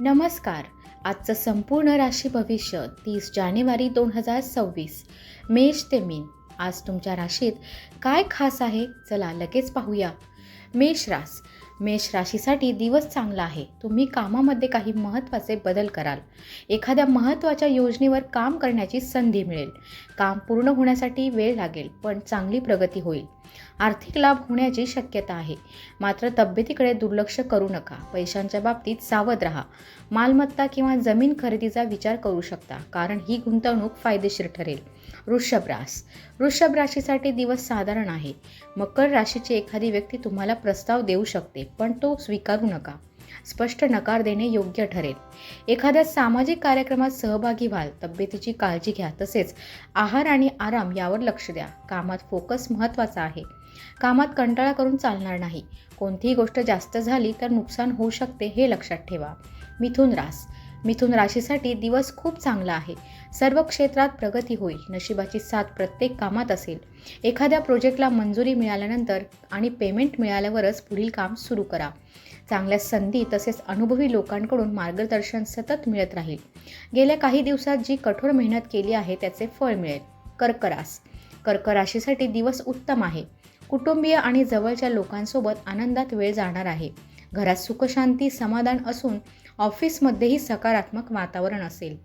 नमस्कार. आजचं संपूर्ण राशी भविष्य तीस जानेवारी दोन हजार सव्वीस. मेष ते मीन. आज तुमच्या राशीत काय खास आहे? चला लगेच पाहूया. मेष रास. मेष राशीसाठी दिवस चांगला आहे. तुम्ही कामामध्ये काही महत्त्वाचे बदल कराल. एखाद्या महत्त्वाच्या योजनेवर काम करण्याची संधी मिळेल. काम पूर्ण होण्यासाठी वेळ लागेल पण चांगली प्रगती होईल. आर्थिक लाभ होण्याची शक्यता आहे. मात्र तब्येतीकडे दुर्लक्ष करू नका. पैशांच्या बाबतीत सावध राहा. मालमत्ता किंवा जमीन खरेदीचा विचार करू शकता कारण ही गुंतवणूक फायदेशीर ठरेल. वृषभ रास. वृषभ राशीसाठी दिवस साधारण आहे. मकर राशीची एखादी व्यक्ती तुम्हाला प्रस्ताव देऊ शकते पण तो स्वीकारू नका. स्पष्ट नकार देणे योग्य ठरेल. एखाद्या सामाजिक कार्यक्रमात सहभागी व्हाल तब्येतीची काळजी घ्या तसेच आहार आणि आराम यावर लक्ष द्या. कामात फोकस महत्त्वाचा आहे. कामात कंटाळा करून चालणार नाही. कोणतीही गोष्ट जास्त झाली तर नुकसान होऊ शकते हे लक्षात ठेवा. मिथुन रास. मिथुन राशीसाठी दिवस खूप चांगला आहे. सर्व क्षेत्रात प्रगती होईल. नशिबाची साथ प्रत्येक कामात असेल. एखाद्या प्रोजेक्टला मंजुरी मिळाल्यानंतर आणि पेमेंट मिळाल्यावरच पुढील काम सुरू करा. चांगल्या संधी तसेच अनुभवी लोकांकडून मार्गदर्शन सतत मिळत राहील. गेल्या काही दिवसात जी कठोर मेहनत केली आहे त्याचे फळ मिळेल. कर्करास. कर्क राशीसाठी दिवस उत्तम आहे. कुटुंबीय आणि जवळच्या लोकांसोबत आनंदात वेळ जाणार आहे. घरात सुखशांती समाधान असून ऑफिसमध्येही सकारात्मक वातावरण असेल.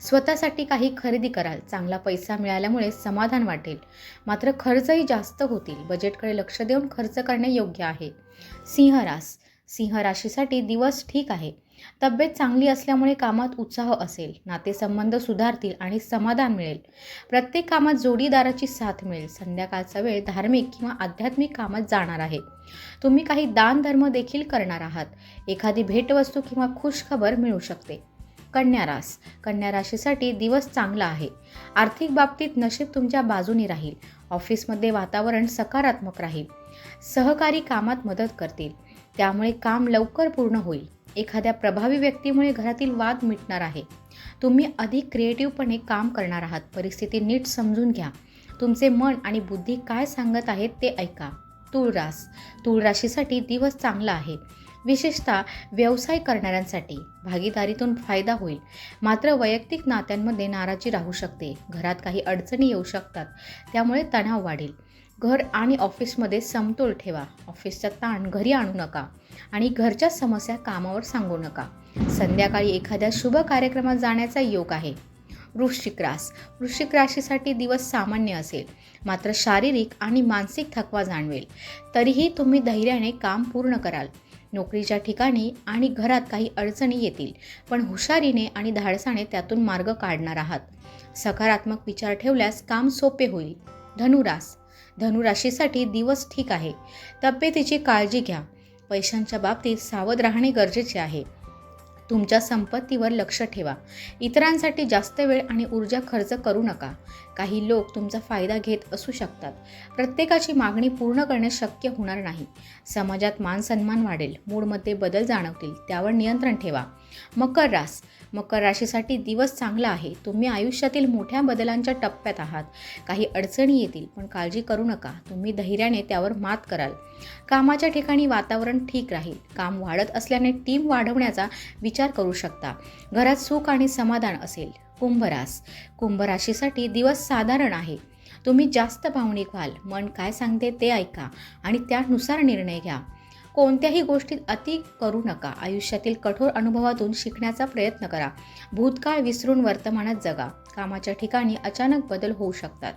स्वतःसाठी काही खरेदी कराल. चांगला पैसा मिळाल्यामुळे समाधान वाटेल. मात्र खर्चही जास्त होतील. बजेटकडे लक्ष देऊन खर्च करणे योग्य आहे. सिंहरास. सिंह राशीसाठी दिवस ठीक आहे. तब्येत चांगली असल्यामुळे कामात उत्साह असेल नातेसंबंध सुधारतील आणि समाधान मिळेल. प्रत्येक कामात जोडीदाराची साथ मिळेल. संध्याकाळचा वेळ धार्मिक किंवा आध्यात्मिक कामात जाणार आहे. तुम्ही काही दानधर्म देखील करणार आहात. एखादी भेटवस्तू किंवा खुशखबर मिळू शकते. कन्या रास. कन्या राशीसाठी दिवस चांगला आहे. आर्थिक बाबतीत नशीब तुमच्या बाजूनी राहील. ऑफिसमध्ये वातावरण सकारात्मक राहील. सहकारी कामात मदत करतील. त्यामुळे काम लवकर पूर्ण होईल. एखाद्या प्रभावी व्यक्तीमुळे घरातील वाद मिटणार आहे. तुम्ही अधिक क्रिएटिव्हपणे काम करणार आहात. परिस्थिती नीट समजून घ्या. तुमचे मन आणि बुद्धी काय सांगत आहेत ते ऐका. तुळरास. तुळराशीसाठी दिवस चांगला आहे. विशेषतः व्यवसाय करणाऱ्यांसाठी. भागीदारीतून फायदा होईल. मात्र वैयक्तिक नात्यांमध्ये नाराजी राहू शकते. घरात काही अडचणी येऊ शकतात. त्यामुळे तणाव वाढेल. घर आणि ऑफिसमध्ये समतोल ठेवा. ऑफिसचा ताण घरी आणू नका आणि घरच्या समस्या कामावर सांगू नका. संध्याकाळी एखाद्या शुभ कार्यक्रमात जाण्याचा योग आहे. वृश्चिक रास. वृश्चिक राशीसाठी दिवस सामान्य असेल. मात्र शारीरिक आणि मानसिक थकवा जाणवेल. तरीही तुम्ही धैर्याने काम पूर्ण कराल. नोकरीच्या ठिकाणी आणि घरात काही अडचणी येतील पण हुशारीने आणि धाडसाने त्यातून मार्ग काढणार आहात. सकारात्मक विचार ठेवल्यास काम सोपे होईल. धनुरास. धनुराशीसाठी दिवस ठीक आहे. तब्येतीची काळजी घ्या. पैशांच्या बाबतीत सावध राहणे गरजेचे आहे. तुमच्या संपत्तीवर लक्ष ठेवा. इतरांसाठी जास्त वेळ आणि ऊर्जा खर्च करू नका. काही लोक तुमचा फायदा घेत असू शकतात. प्रत्येकाची मागणी पूर्ण करणे शक्य होणार नाही. समाजात मान सन्मान वाढेल मूडमध्ये बदल जाणवतील त्यावर नियंत्रण ठेवा. मकर रास. मकर राशीसाठी दिवस चांगला आहे. तुम्ही आयुष्यातील मोठ्या बदलांच्या टप्प्यात आहात. काही अडचणी येतील पण काळजी करू नका. तुम्ही धैर्याने त्यावर मात कराल. कामाच्या ठिकाणी वातावरण ठीक राहील. काम वाढत असल्याने टीम वाढवण्याचा विचार करू शकता. घरात सुख आणि समाधान असेल. कुंभरास. कुंभराशीसाठी दिवस साधारण आहे. तुम्ही जास्त भावनिक व्हाल. मन काय सांगते ते ऐका आणि त्यानुसार निर्णय घ्या. कोणत्याही गोष्टीत अति करू नका. आयुष्यातील कठोर अनुभवातून शिकण्याचा प्रयत्न करा. भूतकाळ विसरून वर्तमानात जगा. कामाच्या ठिकाणी अचानक बदल होऊ शकतात.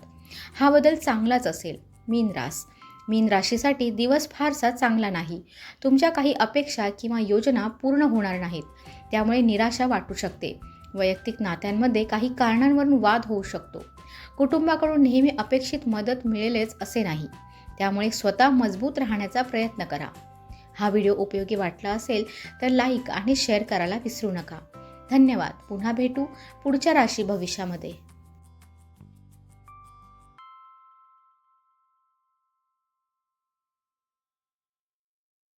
हा बदल चांगलाच असेल. मीन रास मीन राशीसाठी दिवस फारसा चांगला नाही. तुमच्या काही अपेक्षा किंवा योजना पूर्ण होणार नाहीत. त्यामुळे निराशा वाटू शकते. वैयक्तिक नात्यांमध्ये काही कारणांवरून वाद होऊ शकतो. कुटुंबाकडून नेहमी अपेक्षित मदत मिळेलच असे नाही. त्यामुळे स्वतः मजबूत राहण्याचा प्रयत्न करा. हा व्हिडिओ उपयोगी वाटला असेल तर लाईक आणि शेअर करायला विसरू नका. धन्यवाद. पुन्हा भेटू पुढच्या राशी भविष्यामध्ये.